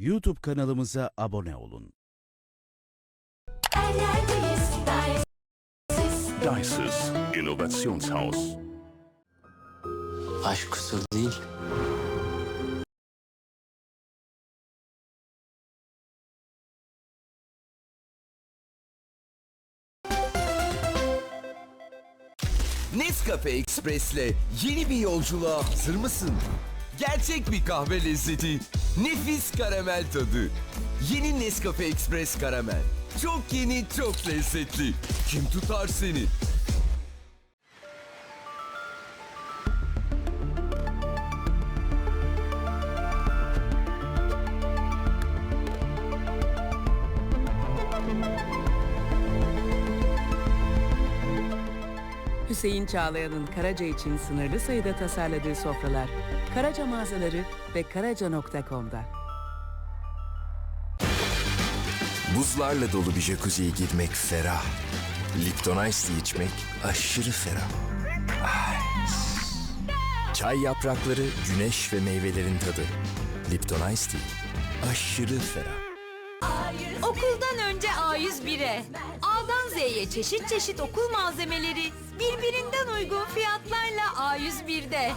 YouTube kanalımıza abone olun. Dices Innovationshaus. Aşk kusur değil. Nescafe Express'le yeni bir yolculuğa hazır mısın? Gerçek bir kahve lezzeti, nefis karamel tadı. Yeni Nescafe Express karamel. Çok yeni, çok lezzetli. Kim tutar seni? Hüseyin Çağlayan'ın Karaca için sınırlı sayıda tasarladığı sofralar Karaca mağazaları ve karaca.com'da. Buzlarla dolu bir jacuzziye girmek ferah. Lipton Ice içmek aşırı ferah. Çay yaprakları, güneş ve meyvelerin tadı. Lipton Ice Tea aşırı ferah. Okuldan önce A101'e, A'dan Z'ye çeşit çeşit okul malzemeleri birbirinden uygun fiyatlarla A101'de.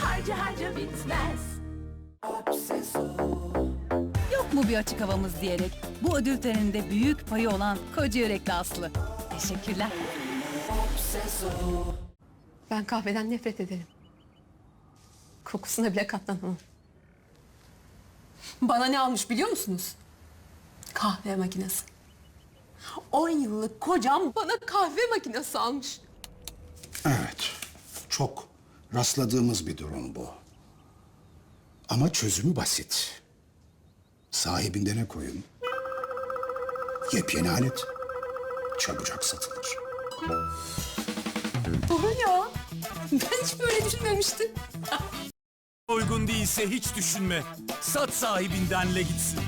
Harca harca bitmez. Yok mu bir açık havamız diyerek bu ödül töreninde büyük payı olan koca yürekli Aslı. Teşekkürler. Ben kahveden nefret ederim. Kokusuna bile katlanamam. Bana ne almış biliyor musunuz? Kahve makinesi. 10 yıllık kocam bana kahve makinesi almış. Evet, çok rastladığımız bir durum bu. Ama çözümü basit. Sahibinde ne koyun? Yepyeni alet. Çabucak satılır. Doğru ya. Ben hiç böyle düşünmemiştim. Uygun değilse hiç düşünme. Sat sahibindenle gitsin.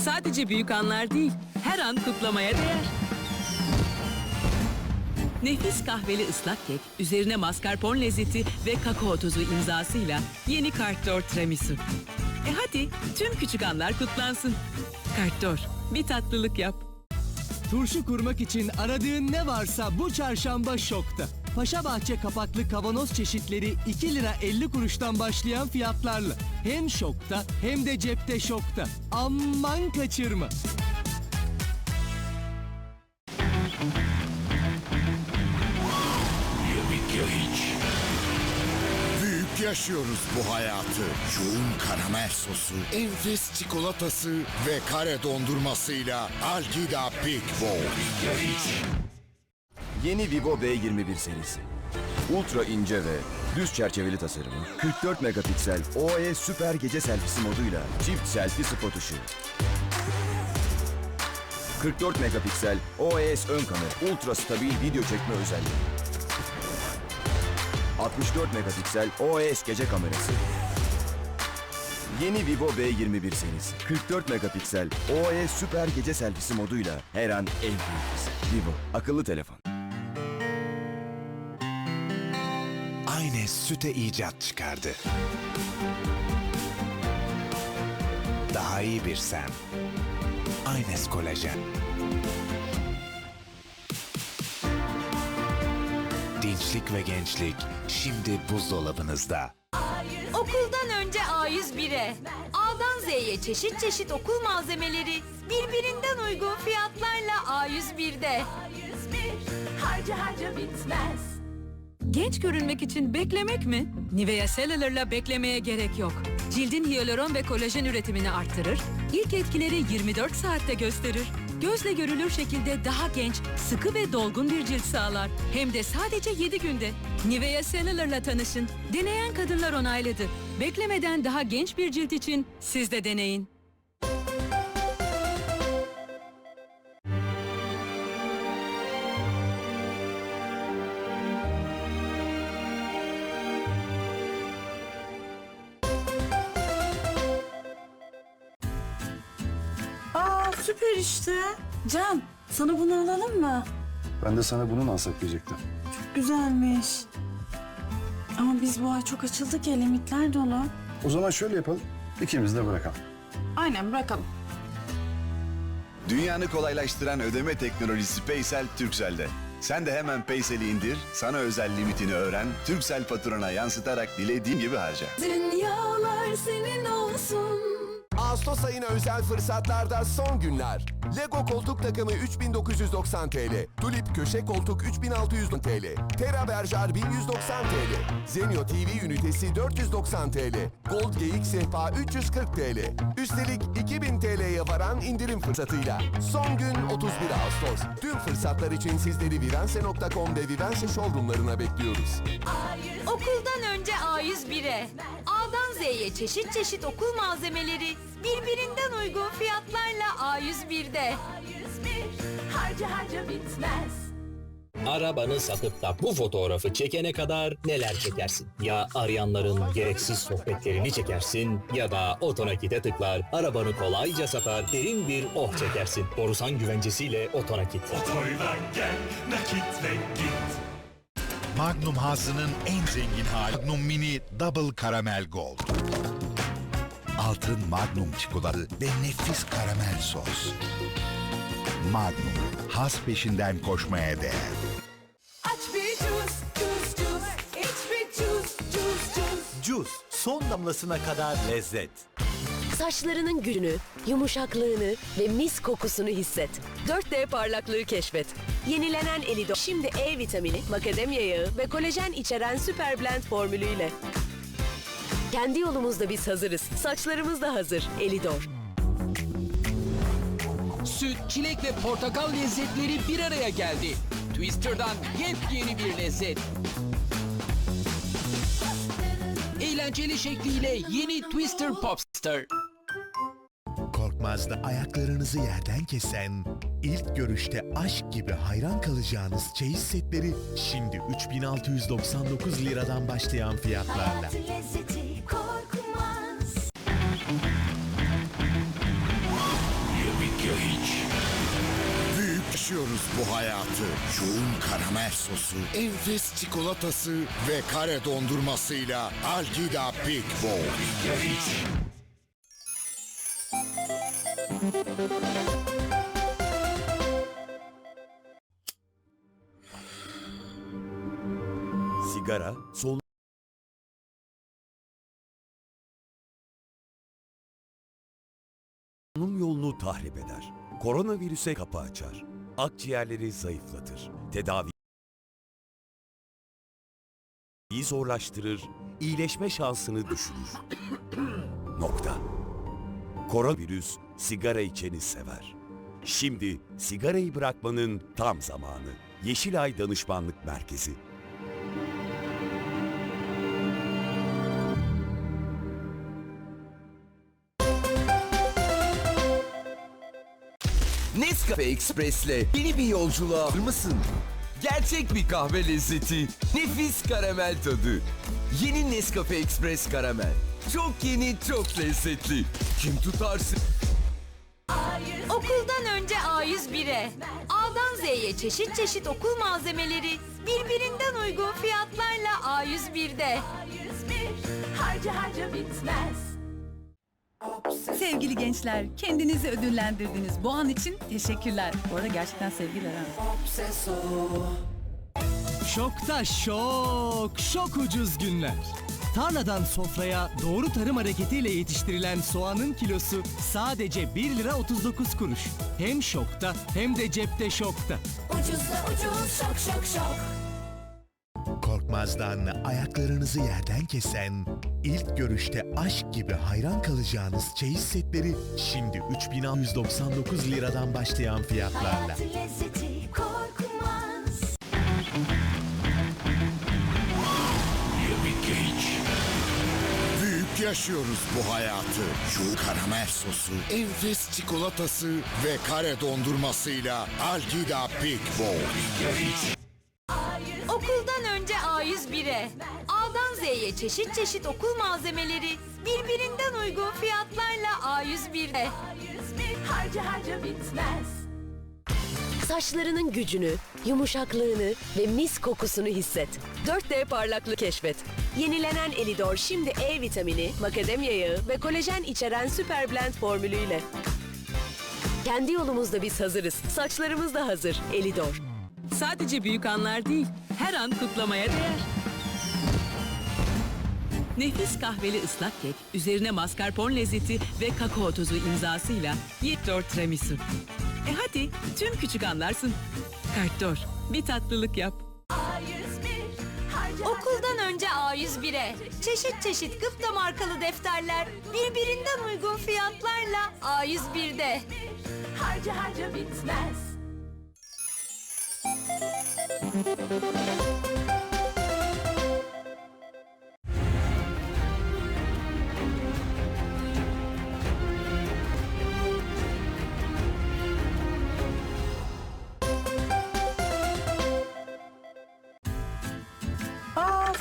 Sadece büyük anlar değil, her an kutlamaya değer. Nefis kahveli ıslak kek, üzerine mascarpone lezzeti ve kakao tozu imzasıyla yeni Kartdor Tiramisu. E hadi tüm küçük anlar kutlansın. Kartdor, bir tatlılık yap. Turşu kurmak için aradığın ne varsa bu çarşamba şokta. Paşabahçe kapaklı kavanoz çeşitleri 2 lira 50 kuruştan başlayan fiyatlarla. Hem şokta hem de cepte şokta. Aman kaçırma. Büyük yaşıyoruz bu hayatı. Yoğun karamel sosu, enfes çikolatası ve kare dondurmasıyla Algida Big Bowl. Yeni Vivo V21 serisi. Ultra ince ve düz çerçeveli tasarımı, 44 megapiksel OIS süper gece selfisi moduyla çift selfie spot ışığı. 44 megapiksel OIS ön kamera, ultra stabil video çekme özelliği. 64 megapiksel OIS gece kamerası. Yeni Vivo V21 serisi. 44 megapiksel OIS süper gece selfisi moduyla her an en büyük. Vivo akıllı telefon. Süte icat çıkardı. Daha iyi bir sen. Aynes kolajen. Dinçlik ve gençlik şimdi buzdolabınızda. Okuldan önce A101'e, A'dan Z'ye çeşit çeşit okul malzemeleri birbirinden uygun fiyatlarla A101'de. Harca harca bitmez. Genç görünmek için beklemek mi? Nivea Cellular'la beklemeye gerek yok. Cildin hyaluron ve kolajen üretimini arttırır, ilk etkileri 24 saatte gösterir. Gözle görülür şekilde daha genç, sıkı ve dolgun bir cilt sağlar. Hem de sadece 7 günde. Nivea Cellular'la tanışın. Deneyen kadınlar onayladı. Beklemeden daha genç bir cilt için siz de deneyin. Can sana bunu alalım mı? Ben de sana bunu mu alsak diyecektim. Güzelmiş. Ama biz bu ay çok açıldık ya limitler dolu. O zaman şöyle yapalım. İkimiz de bırakalım. Aynen bırakalım. Dünyanı kolaylaştıran ödeme teknolojisi Paysel Turkcell'de. Sen de hemen Paysel'i indir, sana özel limitini öğren, Turkcell faturana yansıtarak dilediğin gibi harca. Dünyalar senin olsun. Ağustos ayına özel fırsatlarda son günler. Lego koltuk takımı 3990 TL. Tulip köşe koltuk 3600 TL. Tera Berjar 1190 TL. Zenio TV ünitesi 490 TL. Gold geyik sehpa 340 TL. Üstelik 2000 TL'ye varan indirim fırsatıyla. Son gün 31 Ağustos. Tüm fırsatlar için sizleri Vivense.com ve Vivense showroomlarına bekliyoruz. Okuldan önce A101'e. A'dan Z'ye çeşit çeşit okul malzemeleri birbirinden uygun fiyatlarla A101'de. A101 harca harca bitmez. Arabanı satıp da bu fotoğrafı çekene kadar neler çekersin? Ya arayanların gereksiz sohbetlerini çekersin ya da otonakite tıklar, arabanı kolayca satar, derin bir oh çekersin. Borusan güvencesiyle otonakit. Magnum hazının en zengin hali Magnum Mini Double Caramel Gold. Altın Magnum çikolata ve nefis karamel sos. Magnum, haz peşinden koşmaya değer. Aç bir cüz, cüz cüz. İç bir cüz, cüz cüz. Cuz, son damlasına kadar lezzet. Saçlarının gücünü, yumuşaklığını ve mis kokusunu hisset. 4D parlaklığı keşfet. Yenilenen Elido şimdi E vitamini, makademya yağı ve kolajen içeren süper blend formülüyle. Kendi yolumuzda biz hazırız. Saçlarımız da hazır. Elidor. Süt, çilek ve portakal lezzetleri bir araya geldi. Twister'dan yepyeni bir lezzet. Eğlenceli şekliyle yeni Twister Popstar. Korkmaz'da ayaklarınızı yerden kesen, ilk görüşte aşk gibi hayran kalacağınız çeyiz setleri şimdi 3699 liradan başlayan fiyatlarla. Yaşıyoruz bu hayatı. Yoğun karamel sosu, enfes çikolatası ve kare dondurmasıyla Algida Big Bowl. Sigara, sol solunum yolunu tahrip eder. Koronavirüse kapı açar. Akciğerleri zayıflatır. Tedavi zorlaştırır, iyileşme şansını düşürür. Nokta. Koronavirüs sigara içeni sever. Şimdi sigarayı bırakmanın tam zamanı. Yeşilay Danışmanlık Merkezi. Nescafe Express'le yeni bir yolculuğa hazır mısın? Gerçek bir kahve lezzeti, nefis karamel tadı. Yeni Nescafe Express karamel. Çok yeni, çok lezzetli. Kim tutarsın? Okuldan önce A101'e. A'dan Z'ye çeşit çeşit okul malzemeleri birbirinden uygun fiyatlarla A101'de. A101 harca harca bitmez. Sevgili gençler, kendinizi ödüllendirdiğiniz bu an için teşekkürler. Bu arada gerçekten sevgiler ha. Şokta şok, şok ucuz günler. Tarladan sofraya doğru tarım hareketiyle yetiştirilen soğanın kilosu sadece 1 lira 39 kuruş. Hem şokta hem de cepte şokta. Ucuzla ucuz şok şok şok. Korkmaz'dan ayaklarınızı yerden kesen, ilk görüşte aşk gibi hayran kalacağınız çeyiz setleri şimdi 3699 liradan başlayan fiyatlarla. Büyük yaşıyoruz bu hayatı. Yoğun karamel sosu, enfes çikolatası ve kare dondurmasıyla Algida Big Bowl. Z'ye çeşit çeşit okul malzemeleri birbirinden uygun fiyatlarla A101'de. A101 harca harca bitmez. Saçlarının gücünü, yumuşaklığını ve mis kokusunu hisset. 4D parlaklığı keşfet. Yenilenen Elidor şimdi E vitamini, makademya yağı ve kolajen içeren süper blend formülüyle. Kendi yolumuzda biz hazırız. Saçlarımız da hazır. Elidor. Sadece büyük anlar değil, her an kutlamaya değer. Nefis kahveli ıslak kek, üzerine mascarpone lezzeti ve kakao tozu imzasıyla Yettor Tiramisu. E hadi tüm küçük anlarsın. Kartdor, bir tatlılık yap. Okuldan önce A101'e. Çeşit çeşit gıpta markalı defterler birbirinden uygun fiyatlarla A101'de. Harca harca bitmez.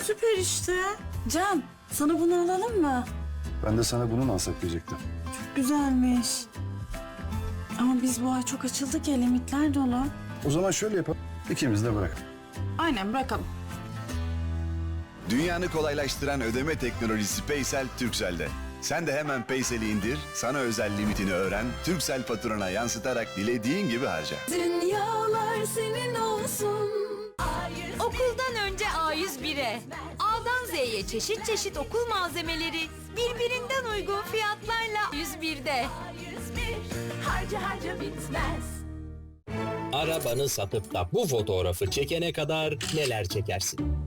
Süper işte. Can sana bunu alalım mı? Ben de sana bunu mu alsak diyecektim. Güzelmiş. Ama biz bu ay çok açıldık ya limitler dolu. O zaman şöyle yapalım. İkimiz de bırak. Aynen bırakalım. Dünyanı kolaylaştıran ödeme teknolojisi Paysel Turkcell'de. Sen de hemen Paysel'i indir, sana özel limitini öğren, Turkcell faturana yansıtarak dilediğin gibi harca. Dünyalar senin olsun. Okuldan önce A101'e. A'dan Z'ye çeşit çeşit okul malzemeleri birbirinden uygun fiyatlarla A101'de. Harca harca bitmez. Arabanı satıp da bu fotoğrafı çekene kadar neler çekersin?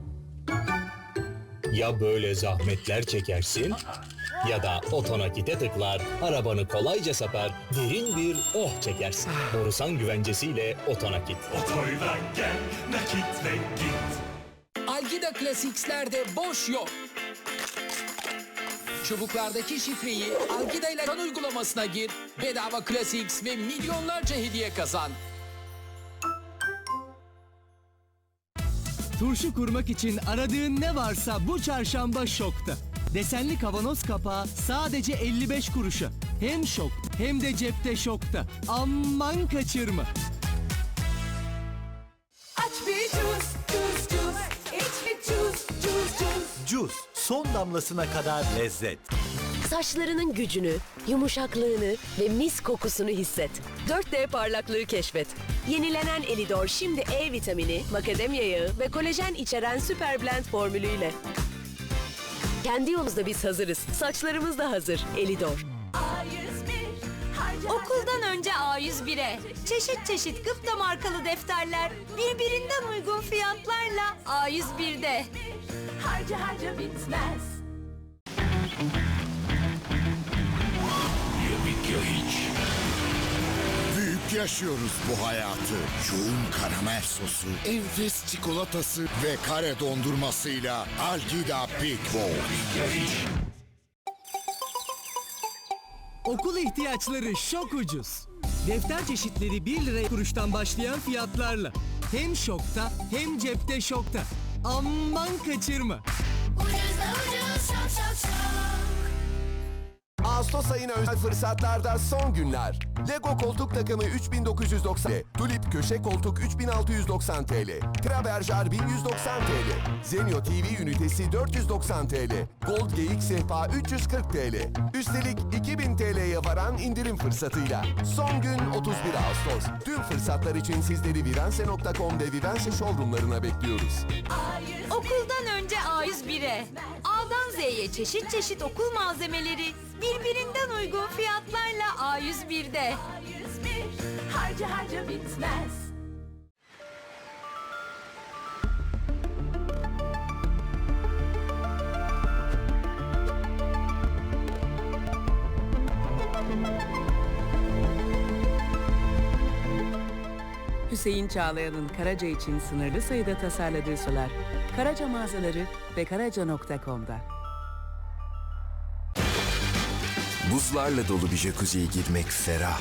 Ya böyle zahmetler çekersin ya da otonakite tıklar, arabanı kolayca satar, derin bir oh çekersin. Borusan güvencesiyle otonakit. Otoydan gel, nakit ve git. Algida Classics'lerde boş yok. Çubuklardaki şifreyi Algida ile kan uygulamasına gir, bedava Classics ve milyonlarca hediye kazan. Turşu kurmak için aradığın ne varsa bu çarşamba şokta. Desenli kavanoz kapağı sadece 55 kuruşa. Hem şok hem de cepte şokta. Aman kaçırma. Aç bir cüz, cüz cüz. İç bir cüz, cüz cüz. Cus son damlasına kadar lezzet. Saçlarının gücünü, yumuşaklığını ve mis kokusunu hisset. 4D parlaklığı keşfet. Yenilenen Elidor şimdi E vitamini, makademya yağı ve kolajen içeren süper blend formülüyle. Kendi yolumuzda biz hazırız. Saçlarımız da hazır. Elidor. Okuldan önce A101'e. Çeşit çeşit gıpta markalı defterler birbirinden uygun fiyatlarla A101'de. Harca harca bitmez. Yaşıyoruz bu hayatı. Yoğun karamel sosu, enfes çikolatası ve kare dondurmasıyla Algida Big Bowl. Okul ihtiyaçları şok ucuz. Defter çeşitleri 1 lira kuruştan başlayan fiyatlarla. Hem şokta hem cepte şokta. Aman kaçırma. Ağustos ayına özel fırsatlarda son günler. Lego koltuk takımı 3990 TL. Tulip köşe koltuk 3690 TL. Traberjar 1190 TL. Zenio TV ünitesi 490 TL. Gold GX sehpa 340 TL. Üstelik 2000 TL'ye varan indirim fırsatıyla. Son gün 31 Ağustos. Tüm fırsatlar için sizleri Vivense.com ve Vivense showroomlarına bekliyoruz. Okuldan önce A101'e. A'dan Z'ye çeşit çeşit okul malzemeleri birbirinden uygun fiyatlarla A101'de. Harca harca bitmez. Hüseyin Çağlayan'ın Karaca için sınırlı sayıda tasarladığı sular. Karaca mağazaları ve karaca.com'da. Buzlarla dolu bir jacuzziye girmek ferah.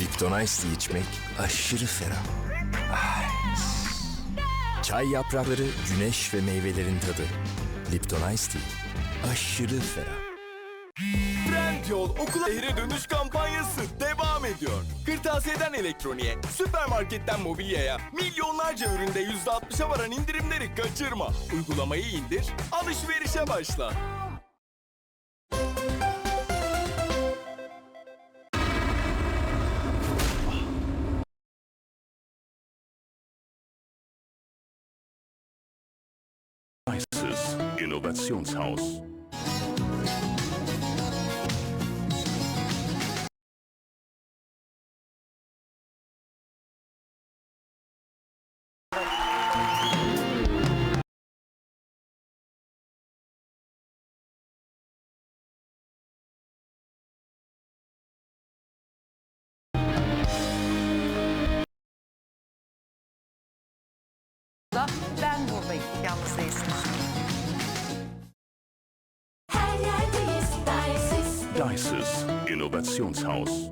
Lipton Ice içmek aşırı ferah. Çay yaprakları, güneş ve meyvelerin tadı. Lipton Ice Tea aşırı ferah. Brand Trendyol okula şehre dönüş kampanyası devam ediyor. Kırtasiyeden elektroniğe, süpermarketten mobilyaya, milyonlarca üründe %60'a varan indirimleri kaçırma. Uygulamayı indir, alışverişe başla. Innovationshaus. ben Dices Innovationshaus.